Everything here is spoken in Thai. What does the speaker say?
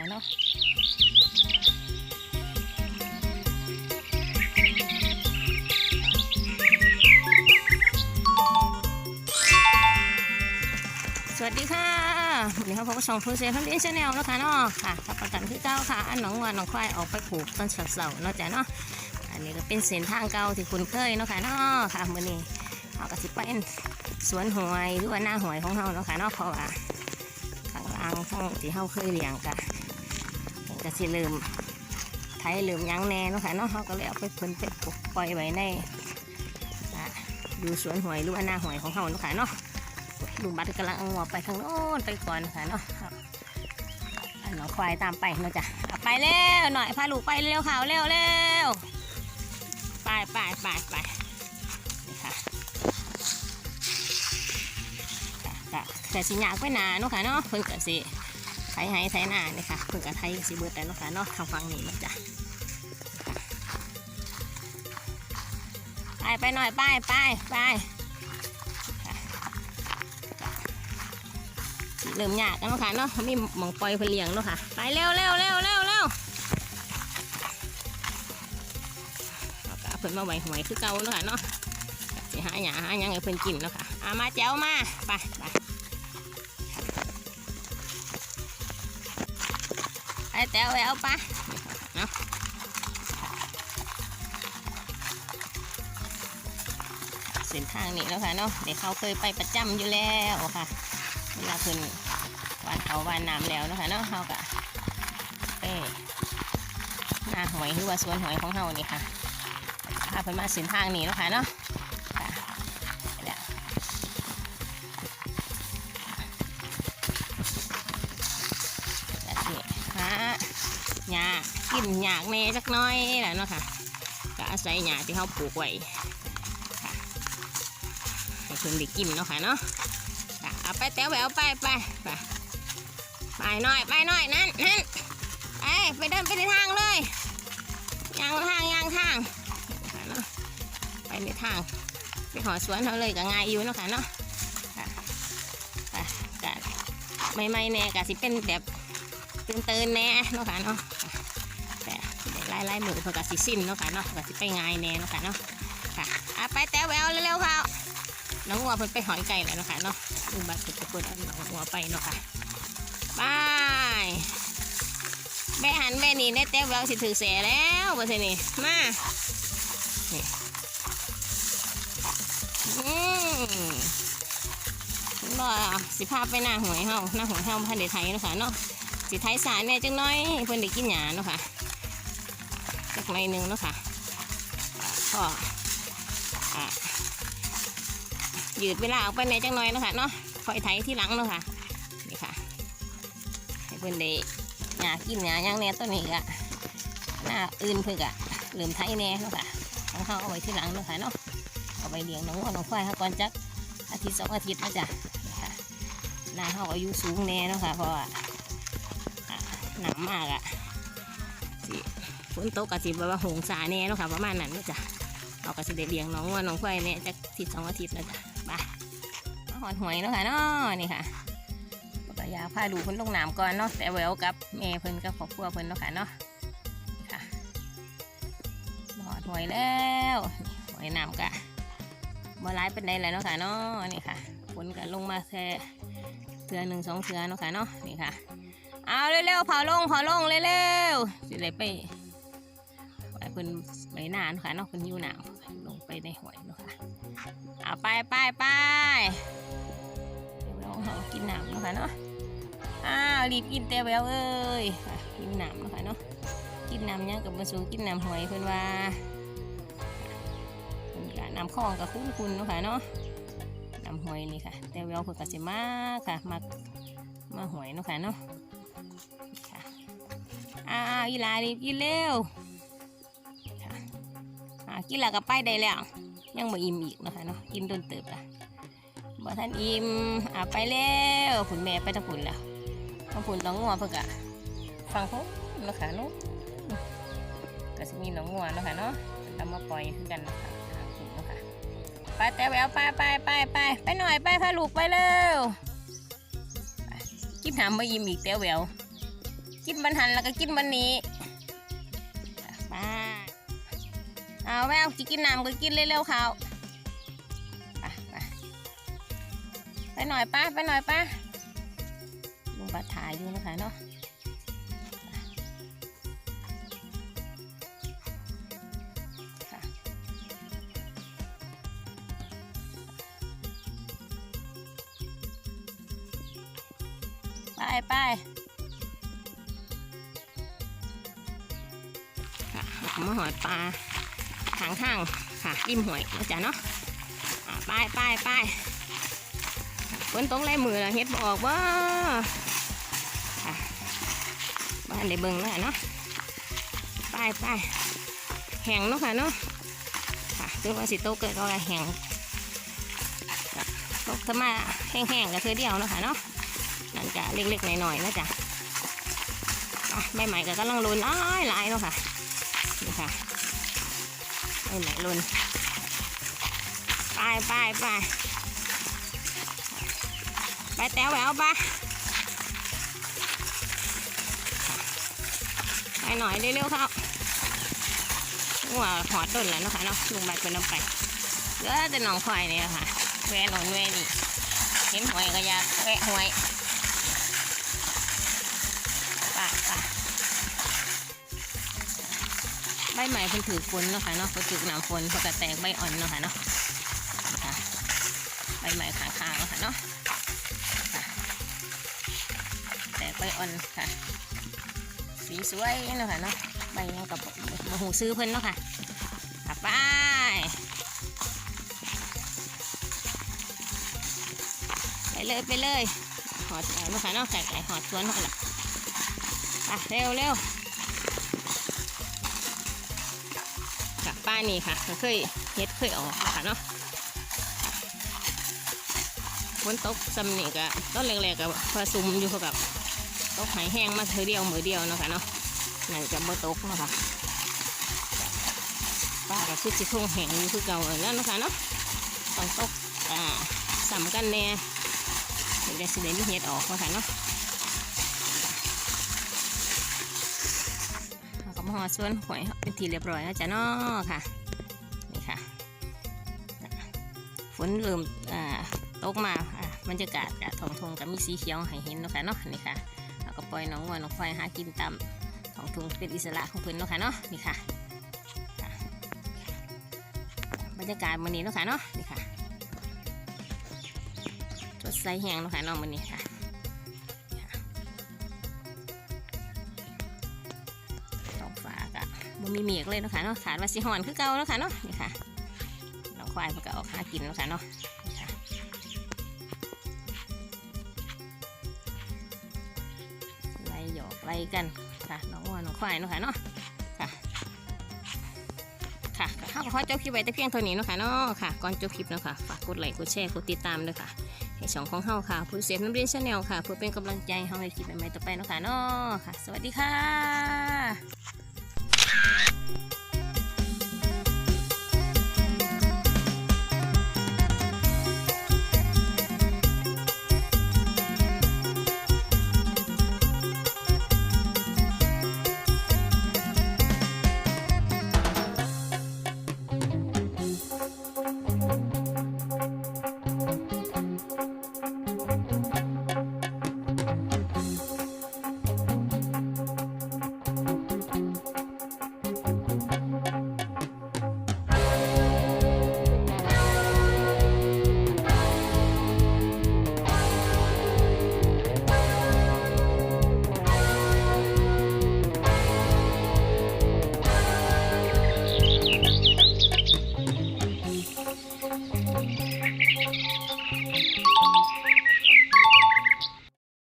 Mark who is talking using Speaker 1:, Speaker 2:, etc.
Speaker 1: คะเนาะสวัสดีค่ะวันนี้เขาพบกับช่องทูเซฟทันดีชาแนลนะคะเนาะค่ะกับประกันคือเก้าค่ะอันหนองวัวหนองควายออกไปผูกต้นเสาเนาะจ้ะเนาะอันนี้ก็เป็นเส้นทางเก่าที่คุณเคยเนาะค่ะเนาะค่ะมื่อนี้เขาก็สิไปสวนหวยหรือว่าหน้าหวยของเขาเนาะค่ะเนาะเพราะว่าข้างล่างข้างที่เขาเคยเลี้ยงกัน ก็สิเริ่มไทยเริ่มยังแน่เนาะค่ะเนาะเขาก็เลยเอาไปเพิ่นไปปล่อยไว้ในดูสวนหวยหรือว่าหน้าหวยของเขาเนาะค่ะเนาะลุงบัตรกำลังเอไปทางโน้นไปก่อนค่ะเนาะครับอันน้องควายตามไปเนาะจ้ะาไปเร็วหน่อยพาลูกไปเร็วข่าวเร็วเร็วไปไปไปไปนี่ค่ะค่ะค่ะแต่สิหยากไปหนาเนาะค่ะเนาะเพิ่นก็สิ ไถไห้ไถหนานี่ค่ะเพิ่นก็ไถสิเบิดแต่เนาะค่ะเนาะทางฝั่งนี้นะจ้ะไปไปหน่อยไปไปไปเริ่มยากแล้วเนาะค่ะเนาะมีหมองปล่อยเพลียงเนาะค่ะไปเร็วเร็วเร็วเร็วเร็วเพิ่นมาไหวหวยคือเก่าเนาะค่ะเนาะสิหาหยาหายังให้เพิ่นกินเนาะค่ะเอามาแจ้วมาไปไป แต้วแววไปเนาะเส้นทางนี้แล้วค่ะเนาะเดี๋ยวเขาเคยไปประจำอยู่แล้วค่ะ เวลาเพิ่นหวานเขาหวานน้ำแล้วเนาะคะเนาะเฮากะไปหน้าหอยหรือว่าสวนหอยของเฮานี่ค่ะพาเพิ่นมาเส้นทางนี้เนาะค่ะเนาะค่ะ กินหยากแน่จักน้อยแหละเนาะค่ะก็อาศัยหญ้าที่เฮาปลูกไว้ค่ะให้เพิ่นได้กินเนาะค่ะเนาะจ้ะเอาไปแต๋วแหววไปไปไปไปหน่อยไปหน่อยนั่นนั่นไปไปเดินไปในทางเลยยางทางยางทางค่ะเนาะไปในทางไปหอสวนเขาเลยก็ง่ายอยู่เนาะค่ะเนาะไปกันไม่ไม่แน่กะสิเป็นแบบตื่นเตื่นแน่เนาะค่ะเนาะ ล่ไล่ๆมือเพอกะสิสิ้นเนาะค่ะเนาะกะสิไปง่ายแน่เนาะค่ะเนาะค่ะเอาไปแต๋วแววเร็วๆค่ะน้องวัวเพิ่นไปหอยไก่แล้วเนาะคะเนาะลุงบัตรเพิ่นจะเปิดน้องวัวไปเนาะค่ะบายแม่หันแม่นี่ได้แต้วแววสิถือแสแล้วบ่ใช่นี่มานี่อืมบ่สิพาไปหน้าหวยเฮาหน้าหวยเฮาพันเดไทยเนาะค่ะเนาะสิไทยสารเนี่ยจังน้อยเพิ่นได้กินหญ้าเนาะค่ะ หน่อยหนึงนะคะก็ยืดเวลาออกไปในจังหน้อยนะคะเนาะคอยไถที่หลังเนาะค่ะนี่ค่ะให้เพิ่อนได้หยากินหยาหยังแน่ตัวนี้ก็หน้าอื่นเพิ่นก็เริ่มไถแน่เนาะค่ะของเขาเอาไว้ที่หลังเนาะค่ะเนาะเอาไว้เลี้ยงน้องวัวน้องควายเขาก่อนจักอาทิตย์สองอาทิตย์นะจ้ะนี่ะหน้าเขาอายุสูงแน่เนาะค่ะเพราะว่าอ่าหนำมากอะ ฝนตกกะสิแบบว่าหงสาแน่เนาะค่ะประมาณนั้นนะจ้ะเอาก็สิได้เลี้ยงน้องวัวน้องควายเนี่ยจักทิตย์สองอาทิตย์แล้วจ้ะไปมาหอดหวยเนาะค่ะเนาะนี่ค่ะปกยาพาดูเพิ่นลงน้ำก่อนเนาะแต่แววกับแม่เพิ่นกับครอบครัวเพิ่นเนาะค่ะเนาะนี่ค่ะหอดหวยแล้วหวยน้ำกะบ่ร้ายเป็นไดเลยเนาะค่ะเนาะนี่ค่ะฝนก็ลงมาแค่เทือหนึ่งสองเทือเนาะค่ะเนาะนี่ค่ะ เอาเร็วๆเผาลงเผาลงเร็วๆสิได้ไปไป พิ่นไปนานค่ะเนาะเพิ่นหิวน้ำลงไปในหวยเนาะค่ะเอาไปไปไปเดี๋ยวเราเอากินน้ำเนาะค่ะเนาะอ้าวรีบกินแต่แววเอ้ยกินน้ำเนาะค่ะเนาะกินน้ำหยังกับมาสู่กินน้ำหวยเพิ่นว่าเพิ่นก็น้ำคลองกับคุ้นคุณเนาะค่ะเนาะน้ำหวยนี่ค่ะ แต่แววเพิ่นก็สิมาค่ะมามาหวยเนาะค่ะเนาะอ้าวอีลารีบกินเร็ว กินแล้วก็ไปได้แล้ว ยังบ่อิ่มอีกนะคะเนาะกินโดนเติบละบ่ท่านอิ่มอ่าไปแล้วผุนแม่ไปทางผุนแล้วทางผุนน้องงัวเพิ่นก็ฟังเขานาะค่ะเนาะก็สิมีน้องงัวนะค่ะเนาะเรามาปล่อยคือกันนะคะไปแต่แววไปไปไปไปไปหน่อยไปพาลูกไปเร็วกินหามบ่อิ่มอีกแต่แววกินบันหันแล้วก็กินบันนี้ไป เอาแววกินน้ำก็กินเร็วๆเขาไปไปหน่อยป้าไปหน่อยป้าลุงปัดถ่ายอยู่นะคะเนาะไปไปมาหอยปลา ทางข้างค่ะริมหวยนะจ๊ะเนาะอะไปไปไปฝนตกไล่มือแล้วเฮ็ดบอกว่าบ้านได้เบิ่งแล้วเนาะไปไปแห้งเนาะค่ะเนาะค่ะถึงว่าสิโตเกิดก็แห้งตกถ้ามาแห้งๆก็เธอเดียวเนาะค่ะเนาะนั่นจะเล็กๆหน่อยๆนะจ๊ะอ่ใบใหม่ก็กำลังรุนอ้ายหลายแล้วค่ะนี่ค่ะ ใบใหม่รุนไปไปไปไปแต้วแหววไปไปหน่อยเร็วๆครับว่าหอดต้นแล้วนะคะเนาะลุงใบเป็นน้ำไปเหลือแต่หนองควายเนี่ยค่ะแวะหนอนแวะนี่เห็นหวยก็อยากแวะหวย บใหม่เพิ่นถือฝนเนาะค่ะเนาะเพิ่นถือหนามฝนเพิ่นก็แตกใบอ่อนเนาะค่ะเนาะค่ะใบใหม่ขางๆเนาะค่ะเนาะแตกใบอ่อนค่ะ สีสวยเนาะค่ะเนาะใบยังกับมาหูซื้อเพิ่นเนาะค่ะไปไปเลยไปเลยหอดเอานาะค่ะเนาะไก่ไก่หอดสวนเนาะค่ะอะเร็วเร็ว ป้านี่ค่ะเคยเฮ็ดเคยออกค่ะเนาะฝนตกซำนี่ก็ต้นแรกๆก็ผสมอยู่กับตกหายแห้งมาเธอเดียวมือเดียวเนาะค่ะเนาะนั่นจะบ่ตกเนาะค่ะป้าก็คือสิคงแห้งอยู่คือเก่าแล้วเนาะค่ะเนาะต้องตกอ่าสำกันแน่เดี๋ยวจะสิได้มีเฮ็ดออกเนาะค่ะเนาะ หอส่วนหวยเป็นทีเรียบร้อยแล้วจ้ะเนาะค่ะ นี่ค่ะ ฝนเริ่มตกมาบรรยากาศกะทองทงกับมีสีเขียวให้เห็นเนาะค่ะเนาะนี่ค่ะเราก็ปล่อยน้องวัวน้องควายหากินตามทองทงเป็นอิสระของเพิ่นเนาะค่ะเนาะนี่ค่ะ บรรยากาศมื้อนี้เนาะค่ะเนาะนี่ค่ะสดใสแห้งเนาะค่ะเนาะมื้อนี้ค่ะ บ่มีเมฆเลยเนาะคะเนาะขาดว่าสิหอนคือเก่าเนาะค่ะเนาะนี่ค่ะน้องควายมันก็ออกหากินเนาะค่ะเนาะนี่ค่ะไล่หยอกไล่กันค่ะน้องวัวน้องควายเนาะค่ะเนาะค่ะค่ะข้าก็ขอจบคลิปไว้แต่เพียงเท่านี้เนาะค่ะเนาะค่ะก่อนจบคลิปเนาะค่ะฝากกดไลค์กดแชร์กดติดตามด้วยค่ะให้ช่องของเฮาค่ะ ผู้เสียน้ำเรียนชาแนลค่ะ เพื่อเป็นกำลังใจให้เฮาในคลิปใหม่ๆต่อไปเนาะค่ะเนาะค่ะ สวัสดีค่ะ